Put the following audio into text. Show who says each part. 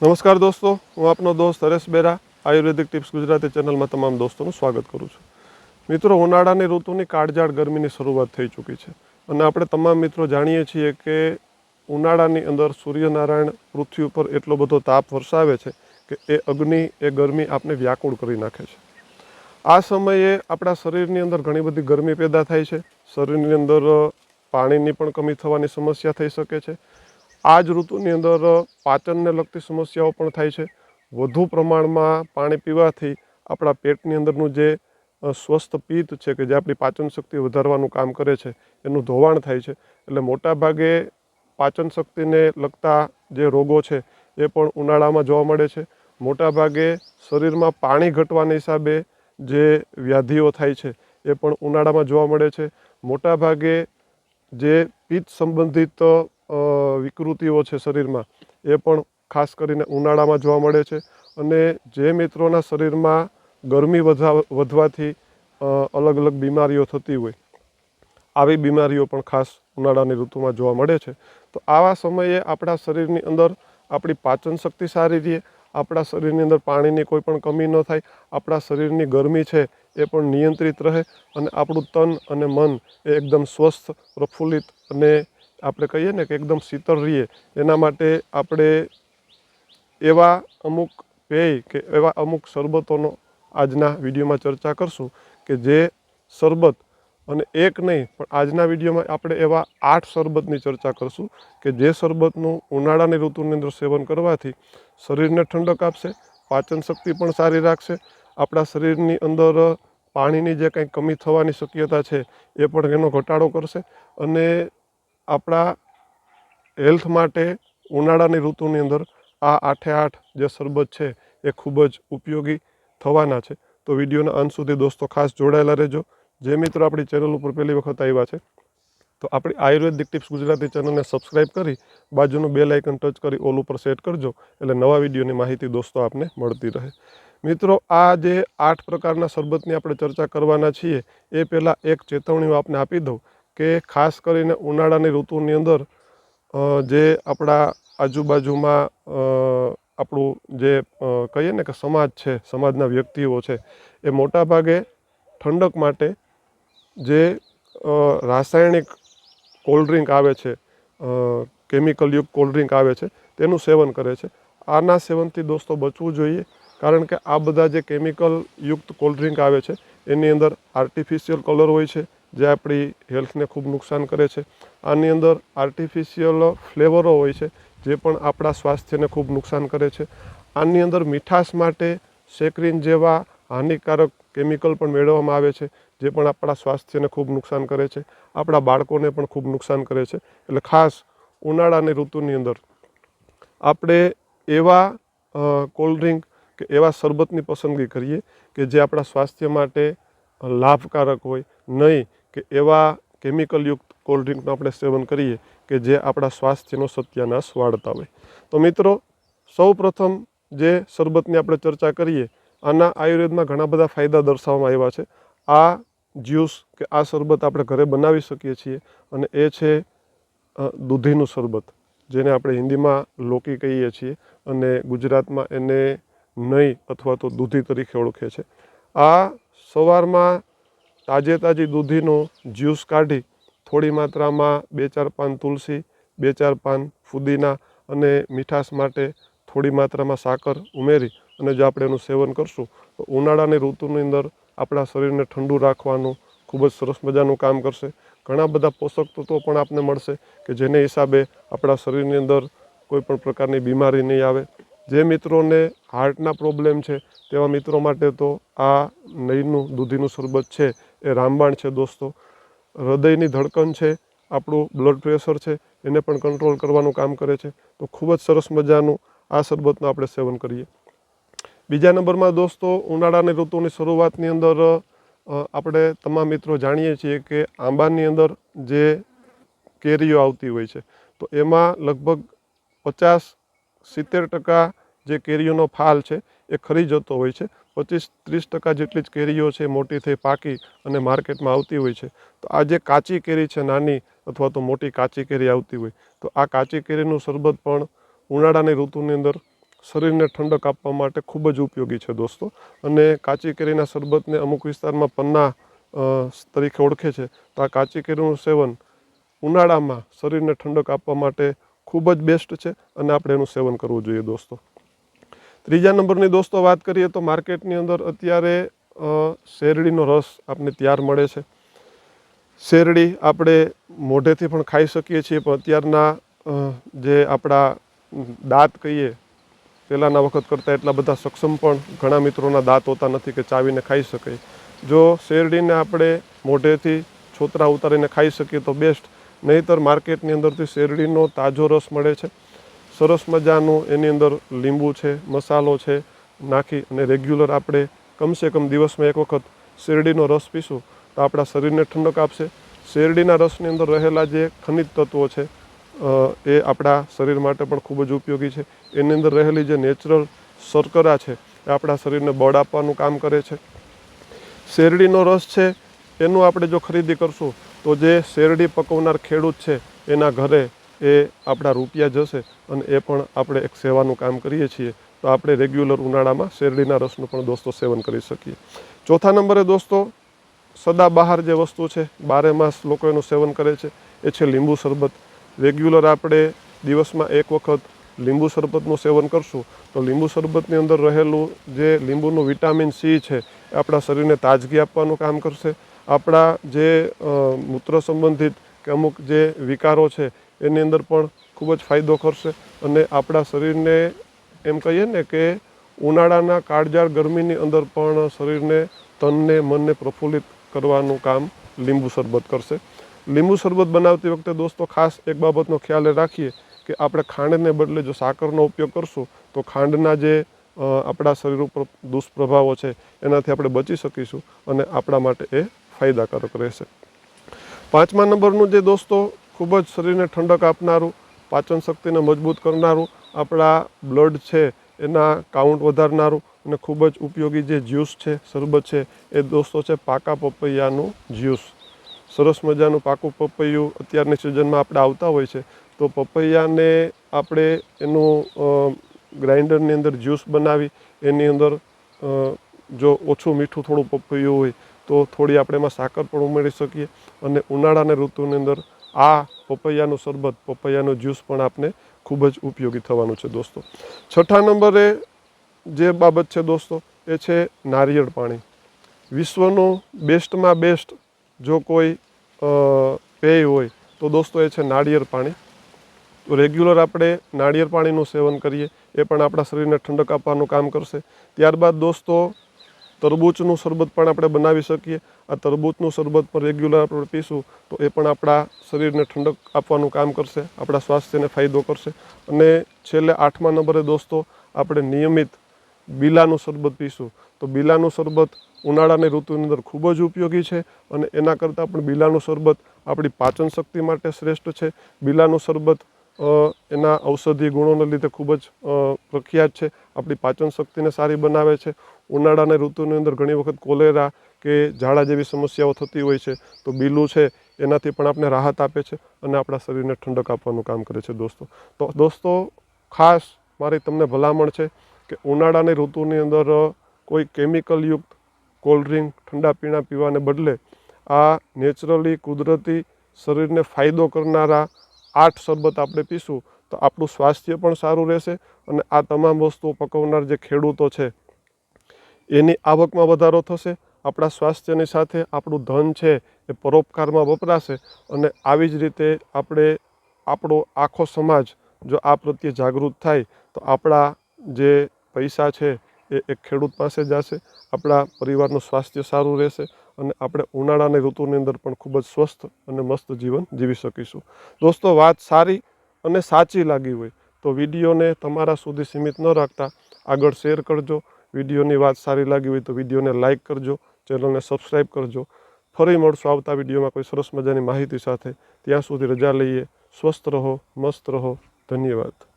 Speaker 1: નમસ્કાર દોસ્તો, હું આપનો દોસ્ત હરેશ બેરા, આયુર્વેદિક ટિપ્સ ગુજરાતી ચેનલમાં તમામ દોસ્તોનું સ્વાગત કરું છું. મિત્રો, ઉનાળાની ઋતુની કાળજાળ ગરમીની શરૂઆત થઈ ચૂકી છે અને આપણે તમામ મિત્રો જાણીએ છીએ કે ઉનાળાની અંદર સૂર્યનારાયણ પૃથ્વી ઉપર એટલો બધો તાપ વરસાવે છે કે એ અગ્નિ, એ ગરમી આપને વ્યાકુળ કરી નાખે છે. આ સમયે આપણા શરીરની અંદર ઘણી બધી ગરમી પેદા થાય છે. શરીરની અંદર પાણીની પણ કમી થવાની સમસ્યા થઈ શકે છે. આ જ ઋતુની અંદર પાચનને લગતી સમસ્યાઓ પણ થાય છે. વધુ પ્રમાણમાં પાણી પીવાથી આપણા પેટની અંદરનું જે સ્વસ્થ પિત્ત છે કે જે આપણી પાચન શક્તિ વધારવાનું કામ કરે છે, એનું ધોવાણ થાય છે. એટલે મોટાભાગે પાચન શક્તિને લગતા જે રોગો છે, એ પણ ઉનાળામાં જોવા મળે છે. મોટાભાગે શરીરમાં પાણી ઘટવાના હિસાબે જે વ્યાધિઓ થાય છે, એ પણ ઉનાળામાં જોવા મળે છે. મોટાભાગે જે પિત્ત સંબંધિત વિકૃતિઓ છે શરીરમાં, એ પણ ખાસ કરીને ઉનાળામાં જોવા મળે છે. અને જે મિત્રોના શરીરમાં ગરમી વધવા વધવાથી અલગ અલગ બીમારીઓ થતી હોય, આવી બીમારીઓ પણ ખાસ ઉનાળાની ઋતુમાં જોવા મળે છે. તો આવા સમયે આપણા શરીરની અંદર આપણી પાચન શક્તિ સારી રહે, આપણા શરીરની અંદર પાણીની કોઈ પણ કમી ન થાય, આપણા શરીરની ગરમી છે એ પણ નિયંત્રિત રહે અને આપણું તન અને મન એ એકદમ સ્વસ્થ, પ્રફુલ્લિત અને આપણે કહીએ ને કે એકદમ શીતળ રહીએ, એના માટે આપણે એવા અમુક પેય કે એવા અમુક શરબતોનો આજના વિડીયોમાં ચર્ચા કરશું કે જે શરબત અને એક નહીં, પણ આજના વિડીયોમાં આપણે એવા આઠ શરબતની ચર્ચા કરશું કે જે શરબતનું ઉનાળાની ઋતુની અંદર સેવન કરવાથી શરીરને ઠંડક આપશે, પાચન શક્તિ પણ સારી રાખશે, આપણા શરીરની અંદર પાણીની જે કંઈ કમી થવાની શક્યતા છે એ પણ એનો ઘટાડો કરશે અને આપણા હેલ્થ માટે ઉનાળાની ઋતુની અંદર આ આઠે આઠ જે શરબત છે એ ખૂબ જ ઉપયોગી થવાના છે. તો વિડીયોના અંત સુધી દોસ્તો ખાસ જોડાયેલા રહેજો. જે મિત્રો આપણી ચેનલ ઉપર પહેલી વખત આવ્યા છે, તો આપણી આયુર્વેદિક ટિપ્સ ગુજરાતી ચેનલને સબસ્ક્રાઇબ કરી બાજુનું બે લાઇકન ટચ કરી ઓલ ઉપર સેટ કરજો, એટલે નવા વિડીયોની માહિતી દોસ્તો આપને મળતી રહે. મિત્રો, આ જે આઠ પ્રકારના શરબતની આપણે ચર્ચા કરવાના છીએ, એ પહેલાં એક ચેતવણી હું આપને આપી દઉં. કે ખાસ કરીને ઉનાળાની ઋતુની અંદર જે આપણા આજુબાજુમાં આપણું જે કહીએ ને કે સમાજ છે, સમાજના વ્યક્તિઓ છે, એ મોટાભાગે ઠંડક માટે જે રાસાયણિક કોલ્ડ ડ્રિંક આવે છે કેમિકલયુક્ત કોલ્ડ ડ્રિંક આવે છે, તેનું સેવન કરે છે. આના સેવનથી દોસ્તો બચવું જોઈએ, કારણ કે આ બધા જે કેમિકલ યુક્ત કોલ્ડ ડ્રિંક આવે છે, એની અંદર આર્ટિફિશિયલ કલર હોય છે જે આપણી હેલ્થને ખૂબ નુકસાન કરે છે. આની અંદર આર્ટિફિશિયલ ફ્લેવરો હોય છે, જે પણ આપણા સ્વાસ્થ્યને ખૂબ નુકસાન કરે છે. આની અંદર મીઠાશ માટે સેક્રીન જેવા હાનિકારક કેમિકલ પણ મેળવવામાં આવે છે, જે પણ આપણા સ્વાસ્થ્યને ખૂબ નુકસાન કરે છે. આપણા બાળકોને પણ ખૂબ નુકસાન કરે છે. એટલે ખાસ ઉનાળાની ઋતુની અંદર આપણે એવા કોલ્ડ ડ્રિંક કે એવા શરબતની પસંદગી કરીએ કે જે આપણા સ્વાસ્થ્ય માટે લાભકારક હોય. નહીં કે એવા કેમિકલયુક્ત કોલ્ડ ડ્રિંકનું આપણે સેવન કરીએ કે જે આપણા સ્વાસ્થ્યનો સત્યાનાશ વાળતા હોય. તો મિત્રો, સૌ પ્રથમ જે શરબતની આપણે ચર્ચા કરીએ, આના આયુર્વેદમાં ઘણા બધા ફાયદા દર્શાવવામાં આવ્યા છે. આ જ્યુસ કે આ શરબત આપણે ઘરે બનાવી શકીએ છીએ અને એ છે દૂધીનું શરબત, જેને આપણે હિન્દીમાં લોકી કહીએ છીએ અને ગુજરાતમાં એને નહીં અથવા તો દૂધી તરીકે ઓળખે છે. આ સવારમાં તાજે તાજી દૂધીનો જ્યુસ કાઢી થોડી માત્રામાં બે ચાર પાન તુલસી, બે ચાર પાન ફુદીના અને મીઠાશ માટે થોડી માત્રામાં સાકર ઉમેરી અને જો આપણે એનું સેવન કરશું, તો ઉનાળાની ઋતુની અંદર આપણા શરીરને ઠંડુ રાખવાનું ખૂબ જ સરસ મજાનું કામ કરશે. ઘણા બધા પોષક તત્વો પણ આપને મળશે કે જેને હિસાબે આપણા શરીરની અંદર કોઈ પણ પ્રકારની બીમારી નહીં આવે. જે મિત્રોને હાર્ટના પ્રોબ્લેમ છે, તેવા મિત્રો માટે તો આ નહીંનું દૂધીનું શરબત છે એ રામબાણ છે દોસ્તો. હૃદયની ધડકન છે, આપણું બ્લડ પ્રેશર છે, એને પણ કંટ્રોલ કરવાનું કામ કરે છે. તો ખૂબ જ સરસ મજાનું આ શરબતનું આપણે સેવન કરીએ. બીજા નંબરમાં દોસ્તો, ઉનાળાની ઋતુની શરૂઆતની અંદર આપણે તમામ મિત્રો જાણીએ છીએ કે આંબાની અંદર જે કેરીઓ આવતી હોય છે, તો એમાં લગભગ પચાસ સિત્તેર ટકા જે કેરીઓનો ફાલ છે, એ ખરી જતો હોય છે. પચીસ ત્રીસ ટકા જેટલી જ કેરીઓ છે મોટી થઈ પાકી અને માર્કેટમાં આવતી હોય છે. તો આ જે કાચી કેરી છે નાની અથવા તો મોટી કાચી કેરી આવતી હોય, તો આ કાચી કેરીનું શરબત પણ ઉનાળાની ઋતુની અંદર શરીરને ઠંડક આપવા માટે ખૂબ જ ઉપયોગી છે દોસ્તો. અને કાચી કેરીના શરબતને અમુક વિસ્તારમાં પન્ના તરીકે ઓળખે છે. તો આ કાચી કેરીનું સેવન ઉનાળામાં શરીરને ઠંડક આપવા માટે ખૂબ જ બેસ્ટ છે અને આપણે એનું સેવન કરવું જોઈએ દોસ્તો. ત્રીજા નંબરની દોસ્તો વાત કરીએ તો માર્કેટની અંદર અત્યારે શેરડીનો રસ આપને તૈયાર મળે છે. શેરડી આપણે મોઢેથી પણ ખાઈ શકીએ છીએ, પણ અત્યારના જે આપણા દાંત કહીએ, પહેલાંના વખત કરતાં એટલા બધા સક્ષમ પણ ઘણા મિત્રોના દાંત હોતા નથી કે ચાવીને ખાઈ શકે જો શેરડીને આપણે મોઢેથી છોતરા ઉતારીને ખાઈ શકીએ તો બેસ્ટ. નહીંતર માર્કેટની અંદરથી શેરડીનો તાજો રસ મળે છે. સરસ મજાનું એની અંદર લીંબુ છે, મસાલો છે, નાખી અને રેગ્યુલર આપણે કમસે કમ દિવસમાં એક વખત શેરડીનો રસ પીશું તો આપણા શરીરને ઠંડક આપશે. શેરડીના રસની અંદર રહેલા જે ખનિજ તત્વો છે એ આપણા શરીર માટે પણ ખૂબ જ ઉપયોગી છે. એની અંદર રહેલી જે નેચરલ શર્કરા છે, એ આપણા શરીરને બળ આપવાનું કામ કરે છે. શેરડીનો રસ છે, એનું આપણે જો ખરીદી કરશું તો જે શેરડી પકવનાર ખેડૂત છે, એના ઘરે એ આપણા રૂપિયા જશે અને એ પણ આપણે એક સેવાનું કામ કરીએ છીએ, તો આપણે રેગ્યુલર ઉનાળામાં શેરડીના રસનું પણ દોસ્તો સેવન કરી શકીએ. ચોથા નંબરે દોસ્તો સદાબહાર જે વસ્તુ છે, બારે માસ લોકો એનું સેવન કરે છે, એ છે લીંબુ શરબત. રેગ્યુલર આપણે દિવસમાં એક વખત લીંબુ શરબતનું સેવન કરશું, તો લીંબુ શરબતની અંદર રહેલું જે લીંબુનું વિટામિન સી છે, એ આપણા શરીરને તાજગી આપવાનું કામ કરશે. આપણા જે મૂત્ર સંબંધિત કે અમુક જે વિકારો છે એની અંદર પણ ખૂબ જ ફાયદો કરશે અને આપણા શરીરને એમ કહીએ ને કે ઉનાળાના કાળજાળ ગરમીની અંદર પણ શરીરને તનને મનને પ્રફુલ્લિત કરવાનું કામ લીંબુ શરબત કરશે. લીંબુ શરબત બનાવતી વખતે દોસ્તો ખાસ એક બાબતનો ખ્યાલ રાખીએ કે આપણે ખાંડને બદલે જો સાકરનો ઉપયોગ કરશું તો ખાંડના જે આપણા શરીર ઉપર દુષ્પ્રભાવો છે એનાથી આપણે બચી શકીશું અને આપણા માટે એ ફાયદાકારક રહેશે. પાંચમા નંબરનું જે દોસ્તો ખૂબ જ શરીરને ઠંડક આપનારું, પાચન શક્તિને મજબૂત કરનારું, આપણા બ્લડ છે એના કાઉન્ટ વધારનારું અને ખૂબ જ ઉપયોગી જે જ્યુસ છે, શરબત છે, એ દોસ્તો છે પાકા પપૈયાનું જ્યુસ સરસ મજાનું પાકું પપૈયું અત્યારની સિઝનમાં આપણે આવતા હોય છે, તો પપૈયાને આપણે એનું ગ્રાઇન્ડરની અંદર જ્યુસ બનાવી, એની અંદર જો ઓછું મીઠું થોડું પપૈયું હોય, તો થોડી આપણે એમાં સાકર પણ ઉમેરી શકીએ અને ઉનાળાની ઋતુની અંદર આ પપૈયાનું શરબત, પપૈયાનો જ્યુસ પણ આપને ખૂબ જ ઉપયોગી થવાનું છે દોસ્તો. છઠ્ઠા નંબરે જે બાબત છે દોસ્તો, એ છે નારિયેળ પાણી. વિશ્વનું બેસ્ટમાં બેસ્ટ જો કોઈ પેય હોય, તો દોસ્તો એ છે નાળિયેર પાણી. તો રેગ્યુલર આપણે નાળિયેર પાણીનું સેવન કરીએ, એ પણ આપણા શરીરને ઠંડક આપવાનું કામ કરશે. ત્યારબાદ દોસ્તો તરબૂચનું શરબત પણ આપણે બનાવી શકીએ. આ તરબૂચનું શરબત પણ રેગ્યુલર આપણે પીશું તો એ પણ આપણા શરીરને ઠંડક આપવાનું કામ કરશે, આપણા સ્વાસ્થ્યને ફાયદો કરશે. અને છેલ્લે આઠમા નંબરે દોસ્તો, આપણે નિયમિત બીલાનું શરબત પીશું. તો બીલાનું શરબત ઉનાળાની ઋતુની અંદર ખૂબ જ ઉપયોગી છે અને એના કરતાં પણ બીલાનું શરબત આપણી પાચન શક્તિ માટે શ્રેષ્ઠ છે. બીલાનું શરબત એના ઔષધીય ગુણોને લીધે ખૂબ જ પ્રખ્યાત છે. આપણી પાચન શક્તિને સારી બનાવે છે. ઉનાળાની ઋતુની અંદર ઘણી વખત કોલેરા કે ઝાડા જેવી સમસ્યાઓ થતી હોય છે. તો બીલું છે, એનાથી પણ આપણે રાહત આપે છે અને આપણા શરીરને ઠંડક આપવાનું કામ કરે છે દોસ્તો. તો દોસ્તો, ખાસ મારી તમને ભલામણ છે કે ઉનાળાની ઋતુની અંદર કોઈ કેમિકલયુક્ત કોલ્ડ ડ્રિંક ઠંડા પીણા પીવાને બદલે આ નેચરલી કુદરતી શરીરને ફાયદો કરનારા આઠ શરબત આપણે પીશું, તો આપણું સ્વાસ્થ્ય પણ સારું રહેશે અને આ તમામ વસ્તુઓ પકવનાર જે ખેડૂતો છે, એની આવકમાં વધારો થશે, આપણા સ્વાસ્થ્યની સાથે આપણું ધન છે એ પરોપકારમાં વપરાશે અને આવી જ રીતે આપણે, આપણો આખો સમાજ જો આ પ્રત્યે જાગૃત થાય, તો આપણા જે પૈસા છે એ એક ખેડૂત પાસે જશે, આપણા પરિવારનું સ્વાસ્થ્ય સારું રહેશે અને આપણે ઉનાળાની ઋતુની અંદર પણ ખૂબ જ સ્વસ્થ અને મસ્ત જીવન જીવી શકીશું. દોસ્તો, વાત સારી અને સાચી લાગી હોય તો વિડીયોને તમારા સુધી સીમિત ન રાખતા. આગળ શેર કરજો. વિડીયોની વાત સારી લાગી હોય તો વિડીયોને લાઇક કરજો. ચેનલને સબસ્ક્રાઈબ કરજો. ફરી મળશું આવતા વિડીયોમાં કોઈ સરસ મજાની માહિતી સાથે. ત્યાં સુધી રજા લઈએ. સ્વસ્થ રહો, મસ્ત રહો. ધન્યવાદ.